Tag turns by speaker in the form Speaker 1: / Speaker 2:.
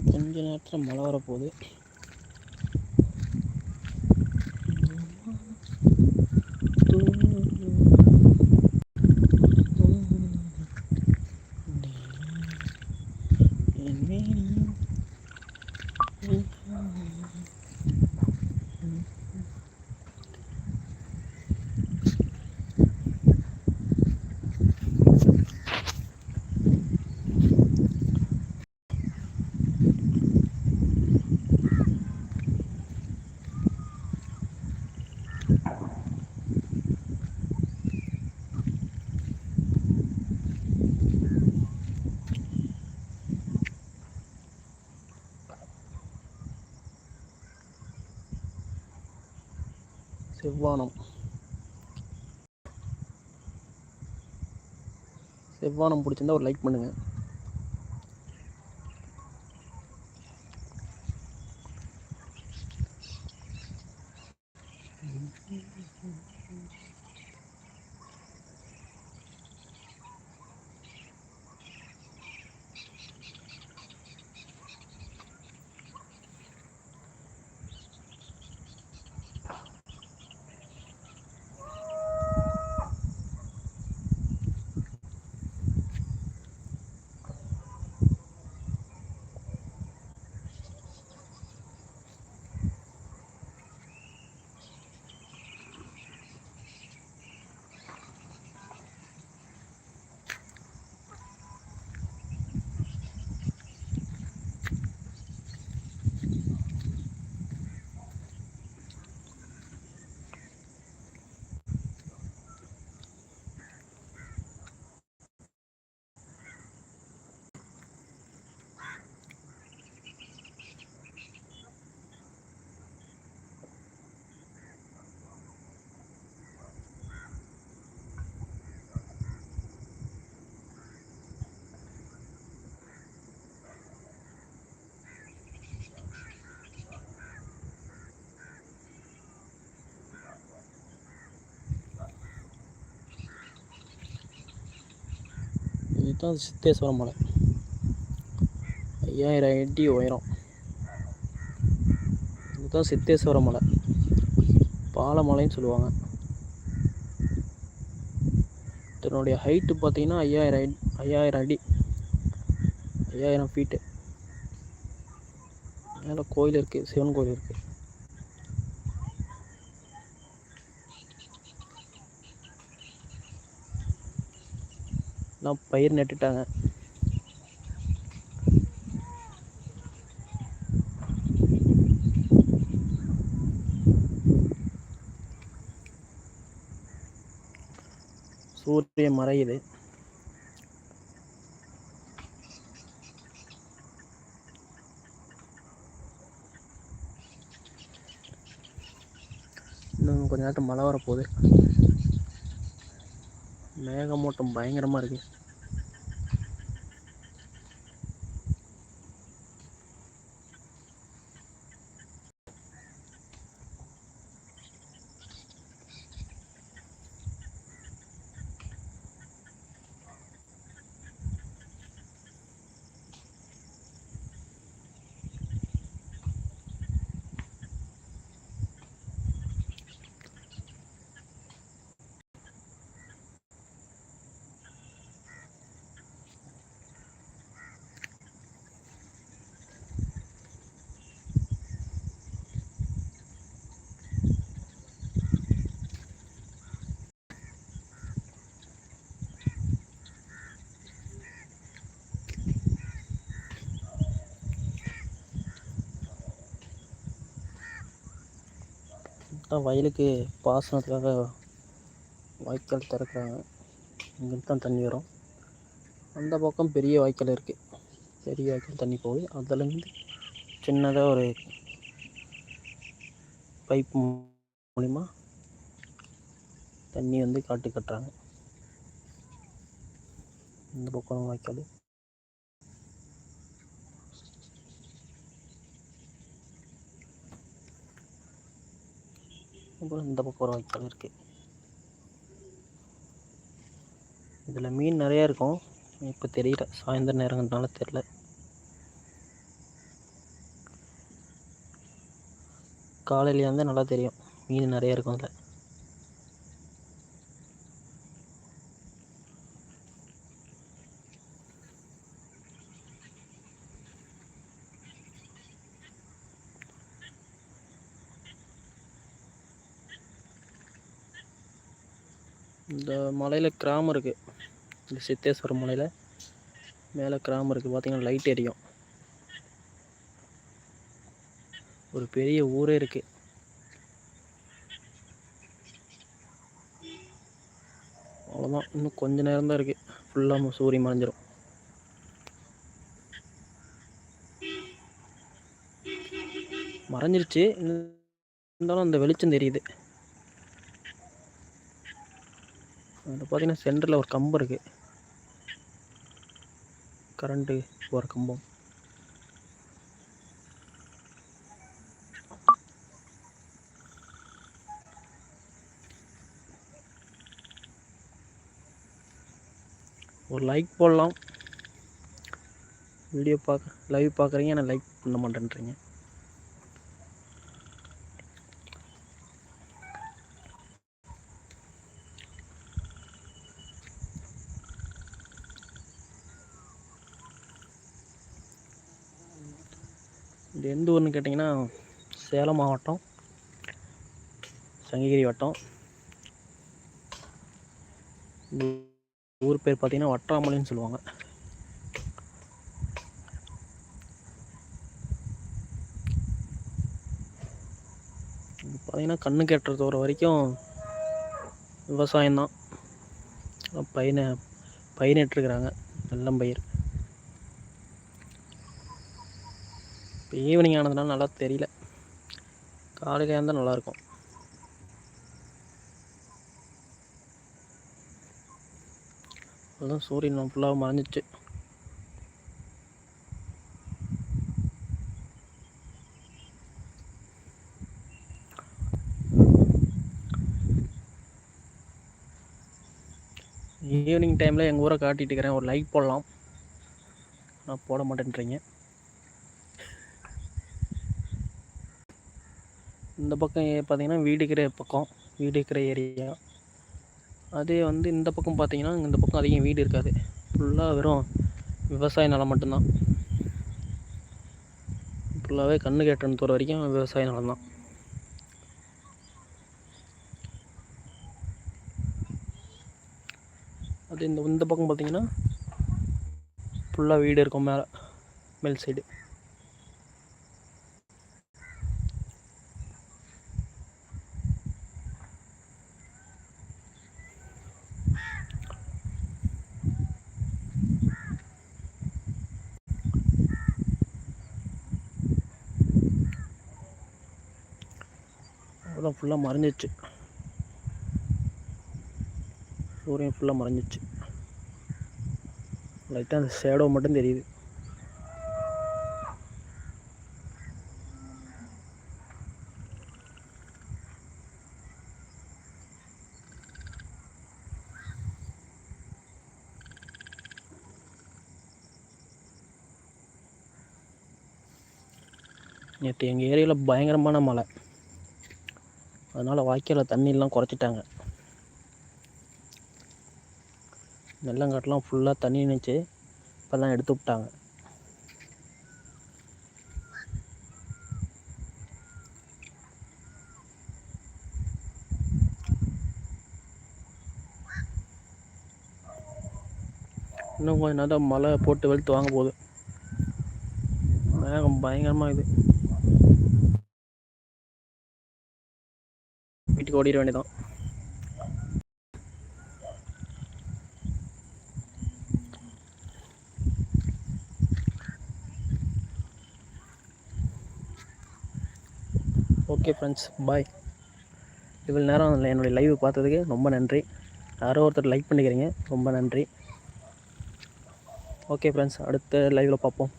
Speaker 1: இன்னும் கொஞ்ச நேரத்தில் மழை வரப்போகுது. செவ்வானம். செவ்வானம் பிடிச்சிருந்தா ஒரு லைக் பண்ணுங்கள் இதுதான் சித்தேஸ்வர மலை ஐயாயிரம் அடி உயரம். இதுதான் சித்தேஸ்வர மலை பாலமலைன்னு சொல்லுவாங்க. இதனுடைய ஹைட்டு பார்த்தீங்கன்னா ஐயாயிரம் ஐயாயிரம் அடி. ஐயாயிரம் ஃபீட்டு மேலே கோயில் இருக்குது சிவன் கோயில் இருக்குது தான் பயிர் நட்டுட்டாங்க. சூரியன் மறையுது. இன்னும் கொஞ்ச நேரத்தில் மழை வரப்போகுது. மேகமூட்டம் பயங்கரமாக இருக்குது தான் வயலுக்கு பாசனத்துக்காக வாய்க்கால் திறக்கிறாங்க. இங்கிட்டு தான் தண்ணி வரும். அந்த பக்கம் பெரிய வாய்க்கால் இருக்குது பெரிய வாய்க்கால் தண்ணி போகுது. அதுலேருந்து சின்னதாக ஒரு பைப் மூலிமா தண்ணி வந்து காட்டு கட்டுறாங்க. இந்த பக்கம் வாய்க்கால். அப்புறம் இந்த பக்கம் ஒரு வாய்க்கால் இருக்குது இதில் மீன் நிறையா இருக்கும். இப்போ தெரியல. சாயந்தரம் நேரங்கிறதுனால தெரில காலையிலேயே வந்து நல்லா தெரியும். மீன் நிறையா இருக்கும் அதில். இந்த மலையில் கிராமம் இருக்குது இந்த சித்தேஸ்வரம் மலையில் மேலே கிராமம் இருக்குது பார்த்தீங்கன்னா லைட் எரியும் ஒரு பெரிய ஊரே இருக்குது அவ்வளோதான் இன்னும் கொஞ்ச நேரம் தான் இருக்குது ஃபுல்லாக சூரியன் மறைஞ்சிரும். மறைஞ்சிருச்சு. இருந்தாலும் அந்த வெளிச்சம் தெரியுது. அதில் பார்த்தீங்கன்னா சென்டரில் ஒரு கம்பம் இருக்குது கரண்ட்டு போகிற கம்பம் ஒரு லைக் போடலாம். வீடியோ பார்க்க லைவ் பார்க்குறீங்க ஆனால் லைக் பண்ண மாட்டேன்றீங்க. இது எந்த ஊர்னு கேட்டிங்கன்னா சேலம் மாவட்டம் சங்ககிரி வட்டம். ஊர் பேர் பார்த்திங்கன்னா வட்டாமலைன்னு சொல்லுவாங்க. பார்த்திங்கன்னா பார்த்தீங்கன்னா கண்ணு கெட்டுறது வர வரைக்கும் விவசாயம்தான். பயின பயிரிட்டுருக்குறாங்க வெள்ளம் பயிர். ஈவினிங் ஆனதுனால நல்லா தெரியல. காலையில் இருந்தால் நல்லாயிருக்கும் அதுதான் சூரியன் ஃபுல்லாக மறைஞ்சிச்சு. ஈவினிங் டைமில் எங்கள் ஊரை காட்டிகிட்டு இருக்கிறேன். ஒரு லைக் போடலாம். நான் போட மாட்டேன்றீங்க. இந்த பக்கம் பார்த்தீங்கன்னா வீடு இருக்கிற பக்கம் வீடு இருக்கிற ஏரியா. அதே வந்து இந்த பக்கம் பார்த்தீங்கன்னா இந்த பக்கம் அதிகம் வீடு இருக்காது. ஃபுல்லாக வெறும் விவசாய நிலம் மட்டும்தான். ஃபுல்லாகவே கண்ணு கேட்டணும் தூர வரைக்கும் விவசாய நிலம் தான். அது இந்த இந்த பக்கம் பார்த்தீங்கன்னா ஃபுல்லாக வீடு இருக்கும் மேலே மேல் சைடு அவ்வளோ ஃபுல்லாக மறைஞ்சிச்சு சூரியன் ஃபுல்லாக மறைஞ்சிச்சு லைட்டாக அந்த ஷேடோ மட்டும் தெரியுது. நேற்று எங்கள் ஏரியாவில் பயங்கரமான மழை. அதனால் வாய்க்காலில் தண்ணியெல்லாம் குறைச்சிட்டாங்க. நெல்லங்காட்டெலாம் ஃபுல்லாக தண்ணி நினச்சி இப்போல்லாம் எடுத்து விட்டாங்க. இன்னும் கொஞ்ச நேரம் மழை போட்டு வெளுத்து வாங்க போகுது. மேகம் பயங்கரமாக இது வீட்டுக்கு ஓடிட வேண்டியதான் ஓகே ஃப்ரெண்ட்ஸ் பாய் இவ்வளோ நேரம் என்னுடைய லைவ் பார்த்ததுக்கு ரொம்ப நன்றி. யாரோ ஒருத்தர் லைக் பண்ணிக்கிறீங்க ரொம்ப நன்றி. ஓகே ஃப்ரெண்ட்ஸ் அடுத்த லைவில் பார்ப்போம்.